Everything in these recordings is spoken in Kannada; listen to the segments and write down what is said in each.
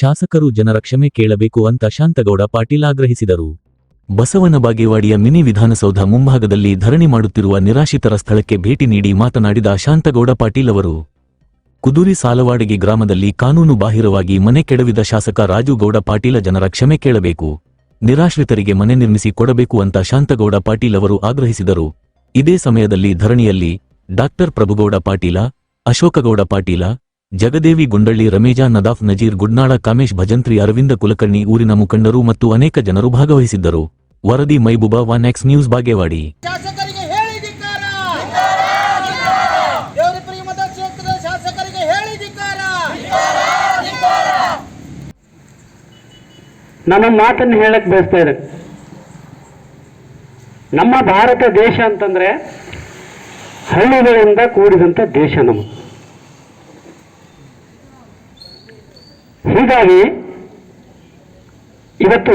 ಶಾಸಕರು ಜನರ ಕ್ಷಮೆ ಕೇಳಬೇಕು ಅಂತ ಶಾಂತಗೌಡ ಪಾಟೀಲ್ ಆಗ್ರಹಿಸಿದರು. ಬಸವನ ಬಾಗೇವಾಡಿಯ ಮಿನಿ ವಿಧಾನಸೌಧ ಮುಂಭಾಗದಲ್ಲಿ ಧರಣಿ ಮಾಡುತ್ತಿರುವ ನಿರಾಶ್ರಿತರ ಸ್ಥಳಕ್ಕೆ ಭೇಟಿ ನೀಡಿ ಮಾತನಾಡಿದ ಶಾಂತಗೌಡ ಪಾಟೀಲ್ ಅವರು, ಕುದುರಿ ಸಾಲವಾಡಗಿ ಗ್ರಾಮದಲ್ಲಿ ಕಾನೂನು ಬಾಹಿರವಾಗಿ ಮನೆ ಕೆಡವಿದ ಶಾಸಕ ರಾಜುಗೌಡ ಪಾಟೀಲ ಜನರ ಕ್ಷಮೆ ಕೇಳಬೇಕು, ನಿರಾಶ್ರಿತರಿಗೆ ಮನೆ ನಿರ್ಮಿಸಿ ಕೊಡಬೇಕು ಅಂತ ಶಾಂತಗೌಡ ಪಾಟೀಲ್ ಅವರು ಆಗ್ರಹಿಸಿದರು. ಇದೇ ಸಮಯದಲ್ಲಿ ಧರಣಿಯಲ್ಲಿ ಡಾಕ್ಟರ್ ಪ್ರಭುಗೌಡ ಪಾಟೀಲ, ಅಶೋಕಗೌಡ ಪಾಟೀಲ ಜಗದೇವಿ ಗುಂಡಳ್ಳಿ ರಮೇಜಾ ನದಾಫ್ ನಜೀರ್ ಗುಡ್ನಾಳ ಕಾಮೇಶ್ ಭಜಂತ್ರಿ ಅರವಿಂದ ಕುಲಕರ್ಣಿ ಊರಿನ ಮುಖಂಡರು ಮತ್ತು ಅನೇಕ ಜನರು ಭಾಗವಹಿಸಿದ್ದರು. ವರದಿ Maibuba one X news Bagewadi. ನನ್ನ ಮಾತನ್ನು ಹೇಳಕ್ ಬಯಸ್ತಾ ಇದೆ ನಮ್ಮ ಭಾರತ ದೇಶ ಅಂತಂದ್ರೆ ಹಳ್ಳಿಗಳಿಂದ ಕೂಡಿದಂತ ದೇಶ ನಮ್ಮ ಹೀಗಾಗಿ ಇವತ್ತು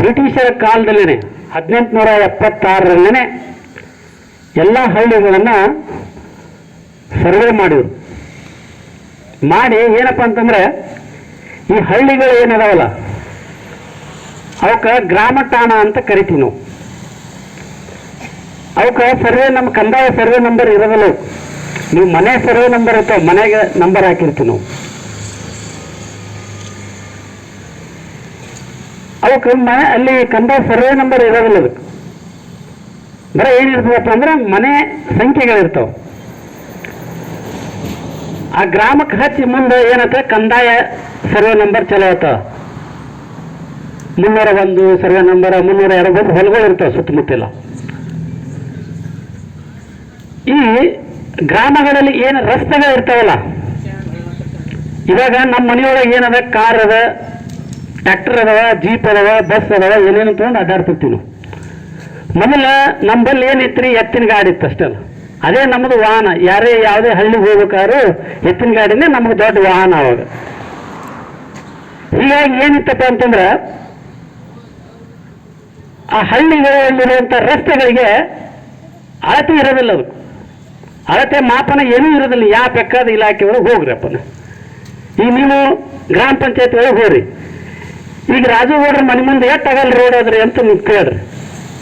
ಬ್ರಿಟಿಷರ ಕಾಲದಲ್ಲೇನೆ, ಹದಿನೆಂಟುನೂರ ಎಪ್ಪತ್ತಾರರಲ್ಲೇನೆ ಎಲ್ಲ ಹಳ್ಳಿಗಳನ್ನು ಸರ್ವೆ ಮಾಡಿದರು. ಮಾಡಿ ಏನಪ್ಪ ಅಂತಂದ್ರೆ, ಈ ಹಳ್ಳಿಗಳು ಏನದಾವಲ್ಲ ಗ್ರಾಮ ತಾಣ ಅಂತ ಕರಿತೀವಿ ನಾವು. ಅವಕ್ಕೆ ಸರ್ವೆ ನಮ್ಮ ಕಂದಾಯ ಸರ್ವೆ ನಂಬರ್ ಇರೋದಲ್ಲ, ನೀವು ಮನೆ ಸರ್ವೆ ನಂಬರ್ ಇರ್ತಾವ ಮನೆಗೆ ನಂಬರ್ ಹಾಕಿರ್ತೀವಿ ನಾವು. ಅವಕ್ಕೆ ಅಲ್ಲಿ ಕಂದಾಯ ಸರ್ವೆ ನಂಬರ್ ಇರೋದಿಲ್ಲ ಅದಕ್ಕೆ. ಬರೀ ಏನಿರ್ತದಪ್ಪ ಅಂದ್ರೆ ಮನೆ ಸಂಖ್ಯೆಗಳಿರ್ತಾವ. ಆ ಗ್ರಾಮಕ್ಕೆ ಹಚ್ಚಿ ಮುಂದೆ ಏನತ್ತ ಕಂದಾಯ ಸರ್ವೆ ನಂಬರ್ ಚಲೋ ಆಯ್ತಾವ ಮುನ್ನೂರ ಒಂದು ಸರ್ವೆ ನಂಬರ್ ಮುನ್ನೂರ ಎರಡು ಹೊಲಗಳು ಇರ್ತಾವ ಸುತ್ತಮುತ್ತಲ. ಈ ಗ್ರಾಮಗಳಲ್ಲಿ ಏನು ರಸ್ತೆಗಳು ಇರ್ತಾವಲ್ಲ ಇವಾಗ ನಮ್ಮ ಮನೆಯೊಳಗೆ ಏನದ ಕಾರ್ ಅದ ಟ್ರ್ಯಾಕ್ಟರ್ ಅದಾವ ಜೀಪ್ ಅದಾವ ಬಸ್ ಅದಾವ ಏನೇನು ತಗೊಂಡು ಅಡ್ಡಾಡ್ತಿರ್ತೀವಿ ನಾವು. ಮೊದಲ ನಮ್ಮಲ್ಲಿ ಏನಿತ್ರಿ? ಎತ್ತಿನ ಗಾಡಿ ಇತ್ತು ಅಷ್ಟೇ ಅದೇ ನಮ್ಮದು ವಾಹನ. ಯಾರೇ ಯಾವುದೇ ಹಳ್ಳಿಗೆ ಹೋಗ್ಬೇಕಾದ್ರೂ ಎತ್ತಿನ ಗಾಡಿನೇ ನಮಗೆ ದೊಡ್ಡ ವಾಹನ ಅವಾಗ. ಹೀಗಾಗಿ ಏನಿತ್ತಪ್ಪ ಅಂತಂದ್ರೆ, ಆ ಹಳ್ಳಿಗಳಲ್ಲಿರುವಂಥ ರಸ್ತೆಗಳಿಗೆ ಅಳತೆ ಇರೋದಿಲ್ಲ ಅದು. ಅಳತೆ ಮಾಪನ ಏನೂ ಇರೋದಿಲ್ಲ. ಯಾವ ಬೇಕಾದ ಇಲಾಖೆ ಒಳಗೆ ಹೋಗ್ರಿ ಅಪ್ಪನ. ಈಗ ನೀವು ಗ್ರಾಮ ಪಂಚಾಯತ್ ಒಳಗೆ ಹೋಗ್ರಿ. ಈಗ ರಾಜು ಹೋಡ್ರ ಮನೆ ಮುಂದೆ ಎಷ್ಟು ಆಗಲ್ಲ ರೋಡ್ ಅದ್ರಿ ಅಂತ ನೀವು ಕೇಳ್ರಿ.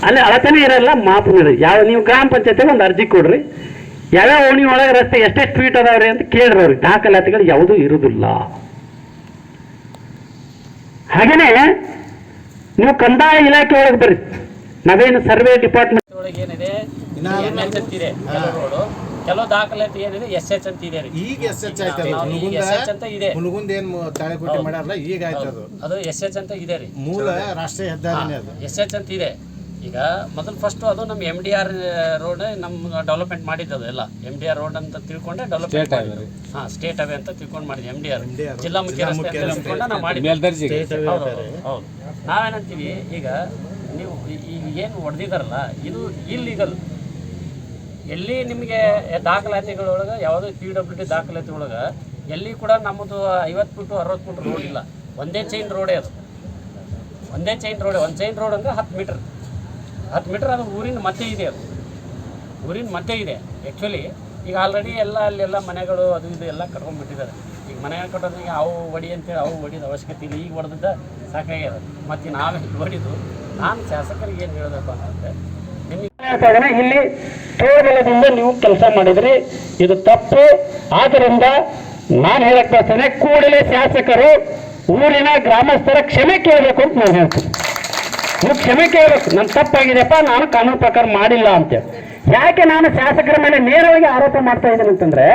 ಅಲ್ಲಿ ಅಳತೆನೇ ಇರಲ್ಲ ಮಾಪು ಇರಲ್ಲ ಯಾವ ನೀವು ಗ್ರಾಮ ಪಂಚಾಯತಿಗೆ ಒಂದು ಅರ್ಜಿ ಕೊಡ್ರಿ. ಯಾವ್ಯಾವ ಓಣಿ ಒಳಗೆ ರಸ್ತೆ ಎಷ್ಟೇ ಫೀಟ್ ಅದಾವ್ರಿ ಅಂತ ಕೇಳ್ರಿ ಅವ್ರಿಗೆ. ದಾಖಲಾತಿಗಳು ಯಾವುದೂ ಇರುವುದಿಲ್ಲ. ಹಾಗೇನೆ ನೀವು ಕಂದಾಯ ಇಲಾಖೆ ಒಳಗೆ ಬರ್ರಿ. ನಾವೇನು ಸರ್ವೆ ಡಿಪಾರ್ಟ್ಮೆಂಟ್ ಒಳಗೆ ಏನಿದೆ ಕೆಲವು ದಾಖಲೆ ದಾಖಲಾತಿ ಏನಿದೆ ಎಸ್ ಎಚ್ ಅಂತ ಇದೆ ರೀ ಈಗ ಎಸ್ ಎಚ್ ಅಂತ ಇದೆ. ಹುನಗುಂದ ಏನ್ ತಾಳೆಕೋಟೆ ಮಾಡ್ಯಾರಲ್ಲ ಈಗ ಆಯ್ತು ಅದು ಎಸ್ ಎಚ್ ಅಂತ ಇದೆ ರೀ. ಮೂಲ ರಾಷ್ಟ್ರೀಯ ಹೆದ್ದಾರಿನೇ ಅದು. ಎಸ್ ಎಚ್ ಅಂತ ಇದೆ. ಈಗ ಮೊದಲು ಫಸ್ಟ್ ಅದು ನಮ್ಮ ಎಂ ಡಿ ಆರ್ ರೋಡ್ ನಮ್ಮ ಡೆವಲಪ್ಮೆಂಟ್ ಮಾಡಿದ್ದು ಎಲ್ಲ. ಎಂ ಡಿ ಆರ್ ರೋಡ್ ಅಂತ ತಿಳ್ಕೊಂಡೆ ಡೆವಲಪ್ಮೆಂಟ್ ಮಾಡಿದ್ದು. ಹಾ ಸ್ಟೇಟ್ ಅವೇ ಅಂತ ತಿಳ್ಕೊಂಡು ಮಾಡಿದ್ವಿ ಎಂ ಡಿ ಆರ್ ಜಿಲ್ಲಾ ಮುಖ್ಯ ರಸ್ತೆ ಮುಖ್ಯ ಅಂತ. ನಾವು ಮಾಡಿದ್ವಿ ಹೌದು. ನಾವೇನಂತೀವಿ ಈಗ ನೀವು ಈಗ ಏನು ಹೊಡೆದಿದಾರಲ್ಲ ಇದು ಇಲ್ಲಿಗಲ್ ಎಲ್ಲಿ ನಿಮಗೆ ದಾಖಲಾತಿಗಳೊಳಗೆ, ಯಾವುದೇ ಪಿ ಡಬ್ಲ್ಯೂ ಡಿ ದಾಖಲಾತಿ ಒಳಗೆ ಎಲ್ಲಿ ಕೂಡ ನಮ್ಮದು ಐವತ್ತು ಫುಟು ಅರವತ್ತು ಫುಟ್ ರೋಡ್ ಇಲ್ಲ. ಒಂದೇ ಚೈನ್ ರೋಡೇ ಅದು. ಒಂದೇ ಚೈನ್ ರೋಡೇ ಒಂದು ಚೈನ್ ರೋಡ್ ಅಂದ್ರೆ ಹತ್ತು ಮೀಟ್ರ್. ಹತ್ತು ಮೀಟ್ರ್ ಅದು ಊರಿನ ಮತ್ತೆ ಇದೆ ಅದು. ಊರಿನ ಮತ್ತೆ ಇದೆ ಆ್ಯಕ್ಚುಲಿ ಈಗ ಆಲ್ರೆಡಿ ಎಲ್ಲ ಅಲ್ಲೆಲ್ಲ ಮನೆಗಳು ಅದು ಇದು ಎಲ್ಲ ಕಟ್ಕೊಂಡ್ಬಿಟ್ಟಿದ್ದಾರೆ. ಈಗ ಮನೆ ಈಗ ಅವು ಹೊಡಿ ಅಂತೇಳಿ ಅವು ಹೊಡಿದ ಅವಶ್ಯಕತೆ ಇಲ್ಲ. ಈಗ ಹೊಡೆದಿದ್ದ ಸಾಕಾಗ್ಯದ. ಮತ್ತು ನಾವೇ ಹೊಡಿದು ನಾನು ಶಾಸಕರಿಗೆ ಏನು ಹೇಳಬೇಕು ಅಂತಂದರೆ ಇಲ್ಲಿ ಕೇವಲದಿಂದ ನೀವು ಕೆಲಸ ಮಾಡಿದ್ರಿ ಇದು ತಪ್ಪು. ಆದ್ದರಿಂದ ನಾನು ಹೇಳಕ್ ಬರ್ತೇನೆ ಕೂಡಲೇ ಶಾಸಕರು ಊರಿನ ಗ್ರಾಮಸ್ಥರ ಕ್ಷಮೆ ಕೇಳಬೇಕು ಅಂತ ನಾನು ಹೇಳ್ತೀನಿ. ನೀವು ಕ್ಷಮೆ ಕೇಳಬೇಕು. ನನ್ನ ತಪ್ಪಾಗಿದೆಯಪ್ಪ, ನಾನು ಕಾನೂನು ಪ್ರಕಾರ ಮಾಡಿಲ್ಲ ಅಂತೇಳಿ ಯಾಕೆ ನಾನು ಶಾಸಕರ ಮೇಲೆ ನೇರವಾಗಿ ಆರೋಪ ಮಾಡ್ತಾ ಇದ್ದೀನಿ ಅಂತಂದ್ರೆ,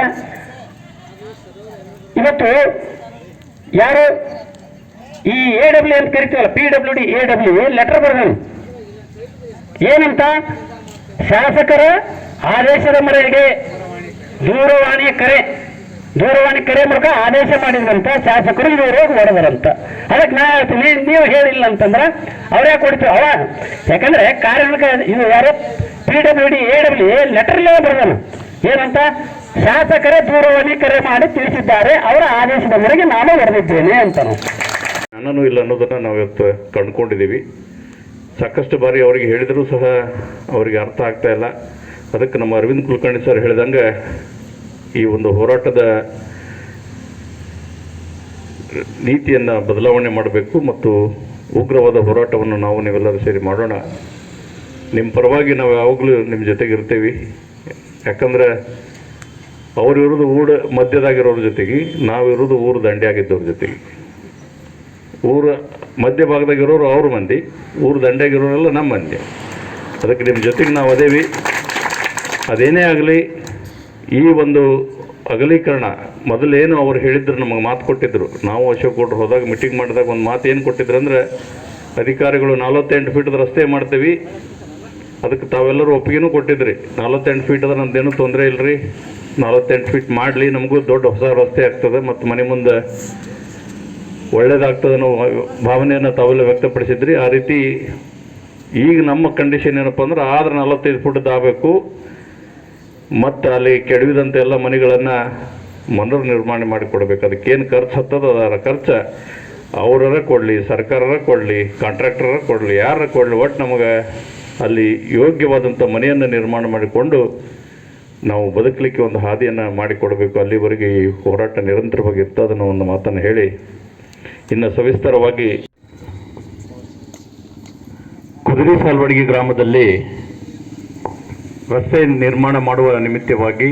ಇವತ್ತು ಯಾರು ಈ ಎ ಡಬ್ಲ್ಯೂ ಅಂತ ಕರಿತೀವಲ್ಲ P W D A W letter ಬರ್ದಾನೆ. ಏನಂತ? ಶಾಸಕರ ಆದೇಶದ ಮೇರೆಗೆ ದೂರವಾಣಿ ಕರೆ ದೂರವಾಣಿ ಕರೆ ಮೂಲಕ ಆದೇಶ ಮಾಡಿದ್ರಂತ ಶಾಸಕರು ಇದುವರೆಗೂ ರೋಗ ಹೊಡೆದರಂತ ಅದಕ್ಕೆ ನಾ ಹೇಳ್ತೀನಿ ನೀವು ಹೇಳಿಲ್ಲ ಅಂತಂದ್ರೆ ಅವರೇ ಕೊಡ್ತೀವಿ ಅವ ಯಾಕಂದ್ರೆ ಕಾರ್ಯನಿರ್ವಾಹಕ ಇದು ಯಾರು? P W D A W ಲೆಟರ್ಲೇ ಬರ್ದಾನ. ಏನಂತ? ಶಾಸಕರೇ ದೂರವಾಣಿ ಕರೆ ಮಾಡಿ ತಿಳಿಸಿದ್ದಾರೆ, ಅವರ ಆದೇಶದ ಮೇರೆಗೆ ನಾನು ಹೊಡೆದಿದ್ದೇನೆ ಅಂತ ನಾನು ಇಲ್ಲ ಅನ್ನೋದನ್ನ ನಾವು ಇವತ್ತು ಕಂಡುಕೊಂಡಿದ್ದೀವಿ. ಸಾಕಷ್ಟು ಬಾರಿ ಅವರಿಗೆ ಹೇಳಿದರೂ ಸಹ ಅವರಿಗೆ ಅರ್ಥ ಆಗ್ತಾ ಇಲ್ಲ. ಅದಕ್ಕೆ ನಮ್ಮ ಅರವಿಂದ್ ಕುಲಕರ್ಣಿ ಸರ್ ಹೇಳಿದಂಗೆ ಈ ಒಂದು ಹೋರಾಟದ ನೀತಿಯನ್ನು ಬದಲಾವಣೆ ಮಾಡಬೇಕು ಮತ್ತು ಉಗ್ರವಾದ ಹೋರಾಟವನ್ನು ನಾವು ನೀವೆಲ್ಲರೂ ಸೇರಿ ಮಾಡೋಣ. ನಿಮ್ಮ ಪರವಾಗಿ ನಾವು ಯಾವಾಗಲೂ ನಿಮ್ಮ ಜೊತೆಗೆ ಇರ್ತೀವಿ. ಯಾಕಂದ್ರೆ ಅವರಿರೋದು ಊಡ ಮಧ್ಯದಾಗಿರೋರ ಜೊತೆಗೆ, ನಾವಿರೋದು ಊರು ದಂಡೆಯಾಗಿದ್ದವ್ರ ಜೊತೆಗೆ. ಊರ ಮಧ್ಯ ಭಾಗದಾಗಿರೋರು ಅವ್ರ ಮಂದಿ, ಊರು ದಂಡೆಗಿರೋರೆಲ್ಲ ನಮ್ಮ ಮಂದಿ. ಅದಕ್ಕೆ ನಿಮ್ಮ ಜೊತೆಗೆ ನಾವು ಅದೇವಿ. ಅದೇನೇ ಆಗಲಿ, ಈ ಒಂದು ಅಗಲೀಕರಣ, ಮೊದಲೇನು ಅವ್ರು ಹೇಳಿದ್ರು, ನಮಗೆ ಮಾತು ಕೊಟ್ಟಿದ್ದರು ನಾವು ಅಶೋಕ್ ಕೊಟ್ಟರು ಹೋದಾಗ ಮೀಟಿಂಗ್ ಮಾಡಿದಾಗ ಒಂದು ಮಾತು ಏನು ಕೊಟ್ಟಿದ್ರು ಅಂದರೆ, ಅಧಿಕಾರಿಗಳು ನಲವತ್ತೆಂಟು ಫೀಟ್ದ ರಸ್ತೆ ಮಾಡ್ತೀವಿ. ಅದಕ್ಕೆ ತಾವೆಲ್ಲರೂ ಒಪ್ಪಿಗೆನೂ ಕೊಟ್ಟಿದ್ರಿ. ನಲವತ್ತೆಂಟು ಫೀಟ್ ಅದ ನಮ್ದೇನು ತೊಂದರೆ ಇಲ್ಲರಿ ನಲವತ್ತೆಂಟು ಫೀಟ್ ಮಾಡಲಿ, ನಮಗೂ ದೊಡ್ಡ ಹೊಸ ರಸ್ತೆ ಆಗ್ತದೆ. ಮತ್ತು ಮನೆ ಮುಂದೆ ಒಳ್ಳೇದಾಗ್ತದೆ ಅನ್ನೋ ಭಾವನೆಯನ್ನು ತಾವೆಲ್ಲ ವ್ಯಕ್ತಪಡಿಸಿದ್ರಿ. ಆ ರೀತಿ ಈಗ ನಮ್ಮ ಕಂಡೀಷನ್ ಏನಪ್ಪ ಅಂದ್ರೆ ಆದ್ರೆ ನಲವತ್ತೈದು ಫುಟ್ ಆಗಬೇಕು ಮತ್ತು ಅಲ್ಲಿ ಕೆಡವಿದಂಥ ಎಲ್ಲ ಮನೆಗಳನ್ನು ಮನರ್ ನಿರ್ಮಾಣ ಮಾಡಿಕೊಡ್ಬೇಕು. ಅದಕ್ಕೇನು ಖರ್ಚು ಹತ್ತದ ಅದರ ಖರ್ಚು. ಅವರರ ಕೊಡಲಿ, ಸರ್ಕಾರರ ಕೊಡಲಿ ಕಾಂಟ್ರಾಕ್ಟರ ಕೊಡಲಿ ಯಾರ ಕೊಡಲಿ ಒಟ್ಟು ನಮಗೆ ಅಲ್ಲಿ ಯೋಗ್ಯವಾದಂಥ ಮನೆಯನ್ನು ನಿರ್ಮಾಣ ಮಾಡಿಕೊಂಡು ನಾವು ಬದುಕಲಿಕ್ಕೆ ಒಂದು ಹಾದಿಯನ್ನು ಮಾಡಿಕೊಡಬೇಕು. ಅಲ್ಲಿವರೆಗೆ ಈ ಹೋರಾಟ ನಿರಂತರವಾಗಿ ಇರ್ತದನ್ನೋ ಒಂದು ಮಾತನ್ನು ಹೇಳಿ ಇನ್ನು ಸವಿಸ್ತಾರವಾಗಿ ಕುದುರೆ ಸಾಲ್ವಡಿಗೆ ಗ್ರಾಮದಲ್ಲಿ ರಸ್ತೆ ನಿರ್ಮಾಣ ಮಾಡುವ ನಿಮಿತ್ತವಾಗಿ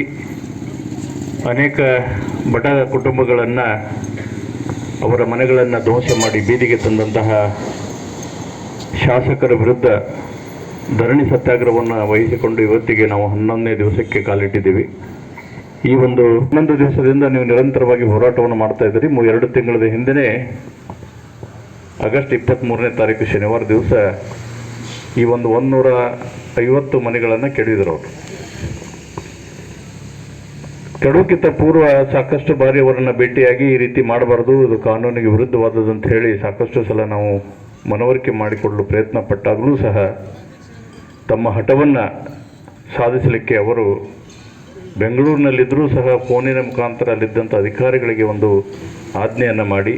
ಅನೇಕ ಬಡ ಕುಟುಂಬಗಳನ್ನು ಅವರ ಮನೆಗಳನ್ನು ಧ್ವಂಸ ಮಾಡಿ ಬೀದಿಗೆ ತಂದಂತಹ ಶಾಸಕರ ವಿರುದ್ಧ ಧರಣಿ ಸತ್ಯಾಗ್ರಹವನ್ನು ವಹಿಸಿಕೊಂಡು ಇವತ್ತಿಗೆ ನಾವು ಹನ್ನೊಂದನೇ ದಿವಸಕ್ಕೆ ಕಾಲಿಟ್ಟಿದ್ದೀವಿ. ಈ ಒಂದು ಹನ್ನೊಂದು ದಿವಸದಿಂದ ನೀವು ನಿರಂತರವಾಗಿ ಹೋರಾಟವನ್ನು ಮಾಡ್ತಾ ಇದ್ದೀರಿ. ಎರಡು ತಿಂಗಳ ಹಿಂದೆಯೇ ಆಗಸ್ಟ್ ಇಪ್ಪತ್ತ್ಮೂರನೇ ತಾರೀಕು ಶನಿವಾರ ದಿವಸ ಈ ಒಂದು ಒಂದೂರ ಐವತ್ತು ಮನೆಗಳನ್ನು ಕೆಡಿದ್ರು ಅವರು. ಕೆಡೋಕ್ಕಿಂತ ಪೂರ್ವ ಸಾಕಷ್ಟು ಬಾರಿ ಅವರನ್ನು ಭೇಟಿಯಾಗಿ ಈ ರೀತಿ ಮಾಡಬಾರ್ದು, ಇದು ಕಾನೂನಿಗೆ ವಿರುದ್ಧವಾದದ್ದು ಅಂತ ಹೇಳಿ ಸಾಕಷ್ಟು ಸಲ ನಾವು ಮನವರಿಕೆ ಮಾಡಿಕೊಳ್ಳಲು ಪ್ರಯತ್ನ ಪಟ್ಟಾಗಲೂ ಸಹ ತಮ್ಮ ಹಠವನ್ನು ಸಾಧಿಸಲಿಕ್ಕೆ ಅವರು ಬೆಂಗಳೂರಿನಲ್ಲಿದ್ದರೂ ಸಹ ಫೋನಿನ ಮುಖಾಂತರ ಅಲ್ಲಿದ್ದಂಥ ಅಧಿಕಾರಿಗಳಿಗೆ ಒಂದು ಆಜ್ಞೆಯನ್ನು ಮಾಡಿ,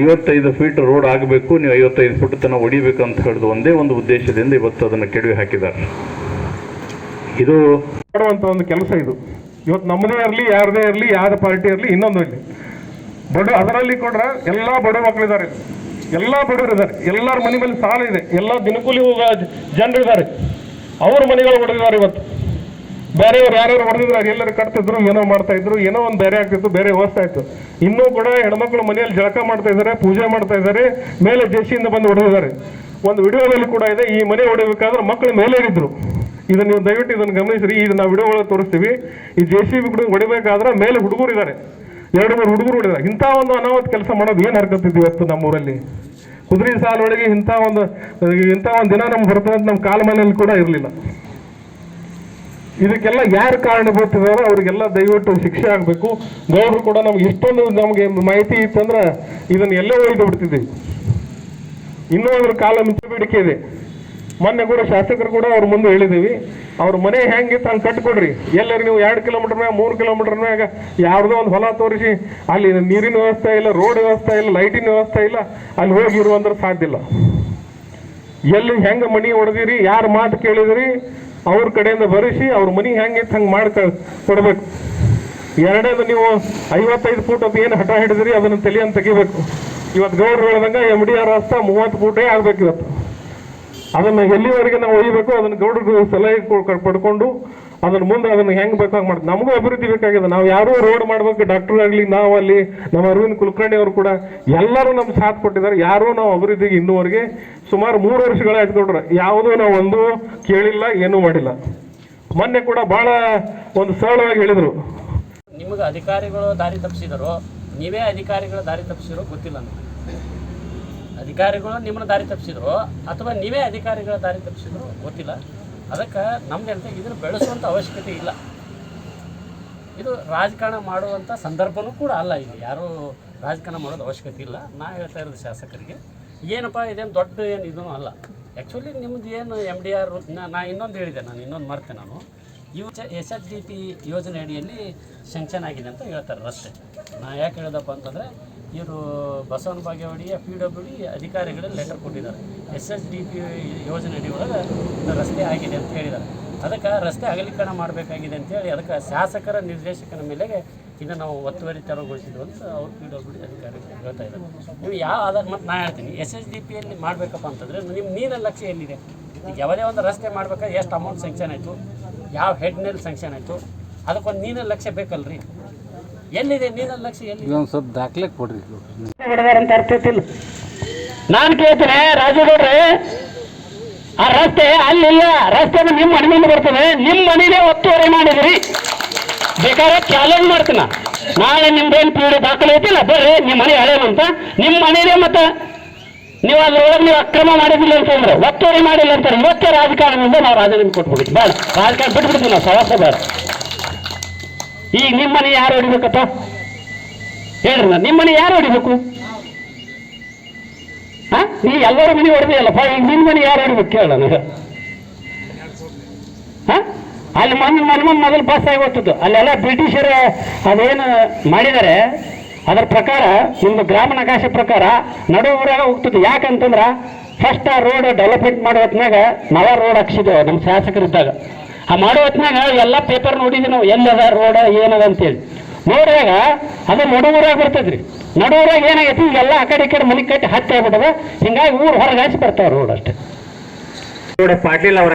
ಐವತ್ತೈದು ಫೀಟ್ ರೋಡ್ ಆಗಬೇಕು, ನೀವು ಐವತ್ತೈದು ಫೀಟ್ ತನಕ ಹೊಡಿಬೇಕಂತ ಹೇಳಿದ ಒಂದೇ ಒಂದು ಉದ್ದೇಶದಿಂದ ಇವತ್ತು ಅದನ್ನು ಕೆಡವಿ ಹಾಕಿದ್ದಾರೆ. ಇದು ಮಾಡುವಂಥ ಒಂದು ಕೆಲಸ ಇದು. ಇವತ್ತು ನಮ್ಮದೇ ಇರಲಿ, ಯಾರದೇ ಇರಲಿ ಯಾರ ಪಾರ್ಟಿ ಇರಲಿ, ಇನ್ನೊಂದು ಇರಲಿ. ಬಡ, ಅದರಲ್ಲಿ ಕೊಡ್ರೆ ಎಲ್ಲ ಬಡ ಮಕ್ಕಳಿದ್ದಾರೆ. ಎಲ್ಲ ಬಡವರು ಇದ್ದಾರೆ. ಎಲ್ಲರ ಮನೆ ಮೇಲೆ ಸಾಲ ಇದೆ. ಎಲ್ಲ ದಿನಕೂಲಿ ಹೋಗೋ ಜನರಿದ್ದಾರೆ. ಅವ್ರ ಮನೆಗಳು ಹೊಡೆದಿದ್ದಾರೆ ಇವತ್ತು. ಬೇರೆಯವ್ರು ಯಾರ್ಯಾರು ಹೊಡೆದಿದ್ರು ಎಲ್ಲರೂ ಕಟ್ತಿದ್ರು, ಏನೋ ಮಾಡ್ತಾ ಇದ್ರು, ಏನೋ ಒಂದು ಬೇರೆ ಆಗ್ತಿತ್ತು, ಬೇರೆ ವ್ಯವಸ್ಥೆ ಇತ್ತು. ಇನ್ನೂ ಕೂಡ ಹೆಣ್ಮಕ್ಳು ಮನೆಯಲ್ಲಿ ಜಳಕ ಮಾಡ್ತಾ ಇದ್ದಾರೆ, ಪೂಜೆ ಮಾಡ್ತಾ ಇದ್ದಾರೆ, ಮೇಲೆ ಜೆಸಿಯಿಂದ ಬಂದು ಹೊಡೆದಿದ್ದಾರೆ. ಒಂದು ವಿಡಿಯೋದಲ್ಲಿ ಕೂಡ ಇದೆ, ಈ ಮನೆ ಹೊಡಿಬೇಕಾದ್ರೆ ಮಕ್ಕಳು ಮೇಲೆ ಇದ್ರು ಇದನ್ನ ನೀವು ದಯವಿಟ್ಟು ಇದನ್ನು ಗಮನಿಸ್ರಿ ಈಗ ನಾವು ವಿಡಿಯೋ ಒಳಗೆ ತೋರಿಸ್ತೀವಿ. ಈ ಜೆ ಸಿ ಬಿ ಹೊಡಿಬೇಕಾದ್ರೆ ಮೇಲೆ ಹುಡುಗರು ಇದ್ದಾರೆ. ಎರಡು ಮೂರು ಹುಡುಗರು ಹೊಡಿದಾರೆ ಇಂಥ ಒಂದು ಅನಾಹುತ ಕೆಲಸ ಮಾಡೋದು ಏನು ಹರ್ಕತ್ತಿದ್ವಿ ಇವತ್ತು ನಮ್ಮೂರಲ್ಲಿ ಕುದುರೆ ಸಾಲೊಳಗೆ ಇಂಥ ಒಂದು ಇಂಥ ಒಂದು ದಿನ ನಮ್ಗೆ ಅಂತ ನಮ್ಮ ಕಾಲ ಮನೆಯಲ್ಲಿ ಕೂಡ ಇರಲಿಲ್ಲ. ಇದಕ್ಕೆಲ್ಲ ಯಾರು ಕಾರಣಭೂತಿದಾರೋ ಅವ್ರಿಗೆಲ್ಲ ದಯವಿಟ್ಟು ಶಿಕ್ಷೆ ಆಗಬೇಕು. ಗೌಡ್ರು ಕೂಡ ನಮ್ಗೆ ಇಷ್ಟೊಂದು ನಮಗೆ ಮಾಹಿತಿ ಇತ್ತಂದ್ರೆ ಇದನ್ನ ಎಲ್ಲೇ ಒಯ್ದು ಬಿಡ್ತಿದ್ದೀವಿ ಇನ್ನೂ ಅದ್ರ ಕಾಲ ಮಿಂಚು ಬೇಡಿಕೆ ಇದೆ. ಮೊನ್ನೆ ಕೂಡ ಶಾಸಕರು ಕೂಡ ಅವ್ರ ಮುಂದೆ ಹೇಳಿದೀವಿ. ಅವ್ರ ಮನೆ ಹೆಂಗಿತ್ತು ಹಂಗೆ ಕಟ್ಕೊಡ್ರಿ. ಎಲ್ಲರೂ ನೀವು ಎರಡು ಕಿಲೋಮೀಟರ್ ಮ್ಯಾಗ, ಮೂರು ಕಿಲೋಮೀಟರ್ ಮ್ಯಾಗ ಯಾವುದೋ ಒಂದು ಹೊಲ ತೋರಿಸಿ, ಅಲ್ಲಿ ನೀರಿನ ವ್ಯವಸ್ಥೆ ಇಲ್ಲ, ರೋಡ್ ವ್ಯವಸ್ಥೆ ಇಲ್ಲ, ಲೈಟಿನ ವ್ಯವಸ್ಥೆ ಇಲ್ಲ, ಅಲ್ಲಿ ಹೋಗಿ ಇರುವಂದ್ರೆ ಸಾಧ್ಯ ಇಲ್ಲ. ಎಲ್ಲಿ ಹೆಂಗೆ ಮನಿ ಹೊಡೆದಿರಿ, ಯಾರ ಮಾತು ಕೇಳಿದ್ರಿ ಅವ್ರ ಕಡೆಯಿಂದ ಬರೆಸಿ ಅವ್ರ ಮನಿ ಹೆಂಗಿತ್ತು ಹಂಗೆ ಮಾಡಿ ಕೊಡ್ಬೇಕು. ಎರಡನೇದು ನೀವು ಐವತ್ತೈದು ಫೂಟ್ ಅದು ಏನು ಹಠ ಹಿಡಿದ್ರಿ, ಅದನ್ನು ತಲೆಯನ್ನು ತೆಗಿಬೇಕು. ಇವತ್ತು ಗೌಡ್ರು ಹೇಳ್ದಂಗೆ ಎಂ ಡಿ ಆರ್ ರಸ್ತೆ ಮೂವತ್ತು ಫೂಟೇ ಆಗ್ಬೇಕು ಇವತ್ತು ಅದನ್ನು ಎಲ್ಲಿವರೆಗೆ ನಾವು ಒಯ್ಯಬೇಕು ಅದನ್ನು ಗೌಡ್ರಿಗೆ ಸಲಹೆ ಪಡ್ಕೊಂಡು ಅದನ್ನ ಮುಂದೆ ಅದನ್ನ ಹೆಂಗ್ ಬೇಕಾಗಿ ಮಾಡಿ ನಮಗೂ ಅಭಿವೃದ್ಧಿ ಬೇಕಾಗಿದೆ. ನಾವು ಯಾರು ರೋಡ್ ಮಾಡ್ಬೇಕು ಡಾಕ್ಟರ್ ಆಗಲಿ, ನಾವು ಅಲ್ಲಿ, ನಮ್ಮ ಅರವಿಂದ್ ಕುಲಕರ್ಣಿ ಅವರು ಕೂಡ ಎಲ್ಲರೂ ನಮ್ಗೆ ಸಾಥ್ ಕೊಟ್ಟಿದ್ದಾರೆ. ಯಾರು ನಾವು ಅಭಿವೃದ್ಧಿಗೆ ಇನ್ನೂವರೆಗೆ ಸುಮಾರು ಮೂರು ವರ್ಷಗಳಾಯ್ತು ನೋಡ್ರ ಯಾವುದೂ ನಾವು ಒಂದು ಕೇಳಿಲ್ಲ, ಏನೂ ಮಾಡಿಲ್ಲ. ಮೊನ್ನೆ ಕೂಡ ಬಹಳ ಒಂದು ಸರಳವಾಗಿ ಹೇಳಿದ್ರು. ನಿಮಗೆ ಅಧಿಕಾರಿಗಳು ದಾರಿ ತಪ್ಪಿಸಿದರು ನೀವೇ ಅಧಿಕಾರಿಗಳ ದಾರಿ ತಪ್ಪಿಸಿರೋ ಗೊತ್ತಿಲ್ಲ ಅಧಿಕಾರಿಗಳು ನಿಮ್ಮನ್ನ ದಾರಿ ತಪ್ಪಿಸಿದ್ರು ಅಥವಾ ನೀವೇ ಅಧಿಕಾರಿಗಳ ದಾರಿ ತಪ್ಪಿಸಿದ್ರು ಗೊತ್ತಿಲ್ಲ. ಅದಕ್ಕೆ ನಮ್ಮ ಅಂತ ಇದನ್ನು ಬೆಳೆಸುವಂಥ ಅವಶ್ಯಕತೆ ಇಲ್ಲ. ಇದು ರಾಜಕಾರಣ ಮಾಡುವಂಥ ಸಂದರ್ಭನೂ ಕೂಡ ಅಲ್ಲ ಇದು ಯಾರೂ ರಾಜಕಾರಣ ಮಾಡೋದು ಅವಶ್ಯಕತೆ ಇಲ್ಲ. ನಾ ಹೇಳ್ತಾ ಇರೋದು ಶಾಸಕರಿಗೆ, ಏನಪ್ಪ ಇದೇನು ದೊಡ್ಡ ಏನು ಇದೂ ಅಲ್ಲ. ಆ್ಯಕ್ಚುಲಿ ನಿಮ್ಮದು ಏನು ಎಂ ಡಿ ಆರ್ ನಾ ಇನ್ನೊಂದು ಹೇಳಿದೆ, ನಾನು ಇನ್ನೊಂದು ಮರ್ತೆ ನಾನು. U S H D P ಯೋಜನೆ ಅಡಿಯಲ್ಲಿ ಶಂಕ್ಷನ್ ಆಗಿದೆ ಅಂತ ಹೇಳ್ತಾರೆ ರಸ್ತೆ. ನಾ ಯಾಕೆ ಹೇಳಿದಪ್ಪ ಅಂತಂದರೆ ಇವರು ಬಸವನ ಬಾಗೇವಾಡಿಯ ಪಿ ಡಬ್ಲ್ಯೂ ಡಿ ಅಧಿಕಾರಿಗಳಿಗೆ ಲೆಟರ್ ಕೊಟ್ಟಿದ್ದಾರೆ. ಎಸ್ ಎಸ್ ಡಿ ಪಿ ಯೋಜನೆ ಅಡಿ ಒಳಗೆ ರಸ್ತೆ ಆಗಿದೆ ಅಂತ ಹೇಳಿದ್ದಾರೆ. ಅದಕ್ಕೆ ರಸ್ತೆ ಅಗಲೀಕರಣ ಮಾಡಬೇಕಾಗಿದೆ ಅಂತೇಳಿ ಅದಕ್ಕೆ ಶಾಸಕರ ನಿರ್ದೇಶಕನ ಮೇಲೆಗೆ ಇದನ್ನು ನಾವು ಒತ್ತುವರಿ ತೆರವುಗೊಳಿಸಿದ್ವು ಅಂತ ಅವ್ರು ಪಿ ಡಬ್ಲ್ಯೂ ಡಿ ಅಧಿಕಾರಿ ಹೇಳ್ತಾ ಇದ್ದಾರೆ. ನೀವು ಯಾವ ಆಧಾರ ಮತ್ತು ನಾನು ಹೇಳ್ತೀನಿ ಎಸ್ ಎಸ್ ಡಿ ಪಿಯಲ್ಲಿ ಮಾಡಬೇಕಪ್ಪ ಅಂತಂದರೆ ನಿಮ್ಮ ನೀರಿನ ಲಕ್ಷ್ಯ ಎಲ್ಲಿದೆ? ಈಗ ಯಾವುದೇ ಒಂದು ರಸ್ತೆ ಮಾಡ್ಬೇಕಾದ್ರೆ ಎಷ್ಟು ಅಮೌಂಟ್ ಸ್ಯಾಂಕ್ಷನ್ ಆಯಿತು? ಯಾವ ಹೆಡ್ನಲ್ಲಿ ಸ್ಯಾಂಕ್ಷನ್ ಆಯಿತು? ಅದಕ್ಕೊಂದು ನೀರಿನ ಲಕ್ಷ್ಯ ಬೇಕಲ್ರಿ? ಎಲ್ಲಿದೆ? ಎಲ್ಲಿ ಹೊಡೆದಾರಂತ ಅರ್ಥ ಐತಿಲ್ಲ ನಾನು ಕೇಳ್ತೇನೆ ರಾಜುಗೌಡ್ರೆ ಆ ರಸ್ತೆ ಅಲ್ಲಿಲ್ಲ. ರಸ್ತೆ ನಿಮ್ಮ ಮನೆ ಮುಂದೆ ಬರ್ತದೆ. ನಿಮ್ಮ ಮನೆಯೇ ಒತ್ತುವರಿ ಮಾಡಿದ್ರಿ. ಬೇಕಾದ್ರೆ ಚಾಲೆಂಜ್ ಮಾಡ್ತೀನ. ನಾಳೆ ನಿಮ್ದೇನು ಪೀಡೆ ದಾಖಲೆ ಐತಿಲ್ಲ? ಬರ್ರಿ ನಿಮ್ಮ ಮನೆ ಹಳೇನಂತ ನಿಮ್ಮ ಮನೆಯೇ ಮತ್ತೆ ನೀವು ಅದ್ರೊಳಗೆ ನೀವು ಅಕ್ರಮ ಮಾಡಿದಿಲ್ಲ ಅಂತಂದ್ರೆ ಒತ್ತುವರಿ ಮಾಡಿಲ್ಲ ಅಂತಾರೆ ಇವತ್ತೇ ರಾಜಕಾರಣದಿಂದ ನಾವು ರಾಜೀನಾಮೆ ಕೊಟ್ಬಿಡ್ತೀವಿ. ಬೇಡ ರಾಜಕಾರಣ ಬಿಟ್ಬಿಡ್ತೀವಿ ನಾವು ಸವಾಸ ಬೇಡ. ಈಗ ನಿಮ್ಮ ಮನೆ ಯಾರು ಹೊಡಿಬೇಕಪ್ಪ? ಹೇಳ್ರಿ ನಾನು ನಿಮ್ಮ ಮನೆ ಯಾರು ಹೊಡಿಬೇಕು? ಹಾ? ನೀ ಎಲ್ಲರ ಮನೆ ಹೊಡೆದಿಲ್ಲಪ್ಪ ಈಗ ನಿನ್ನ ಮನೆ ಯಾರು ಹೊಡಿಬೇಕು ಕೇಳ ನನಗೆ. ಹಾ? ಅಲ್ಲಿ ಮೊನ್ನೆ ಮೊನ್ನೆ ಮುಂದೆ ಮೊದಲು ಪಾಸ್ ಆಗಿ ಹೋಗ್ತದ್ದು ಅಲ್ಲೆಲ್ಲ ಬ್ರಿಟಿಷರ ಅದೇನು ಮಾಡಿದ್ದಾರೆ, ಅದರ ಪ್ರಕಾರ ನಿಮ್ಮ ಗ್ರಾಮ ನಕಾಶೆ ಪ್ರಕಾರ ನಡು ಊರಾಗ ಹೋಗ್ತದೆ ಯಾಕಂತಂದ್ರ ಫಸ್ಟ್ ಆ ರೋಡ್ ಡೆವಲಪ್ಮೆಂಟ್ ಮಾಡೋ ಹೊತ್ನಾಗ ನವ ರೋಡ್ ಹಾಕ್ಸಿದ್ದೆ ನಮ್ಮ ಶಾಸಕರಿದ್ದಾಗ. ಆ ಮಾಡೋ ಹೊತ್ನಾಗ ಎಲ್ಲ ಪೇಪರ್ ನೋಡಿದ್ವಿ ನಾವು, ಎಲ್ಲದ, ರೋಡ, ಏನದ ಅಂತೇಳಿ. ನೋಡಿದಾಗ ಅದು ನಡುವೂರಾಗ ಬರ್ತದ್ರಿ. ನಡುವೂರಾಗ ಏನಾಗೈತಿ, ಈಗೆಲ್ಲ ಆ ಕಡೆ ಈ ಕಡೆ ಮನೆ ಕಟ್ಟಿ ಹತ್ತಿ ಆಗ್ಬಿಟ್ಟದ. ಹಿಂಗಾಗಿ ಊರು ಹೊರಗಾಸಿ ಬರ್ತಾವ ರೋಡ್ ಅಷ್ಟೇ. ಪಾಟೀಲ್ ಅವರ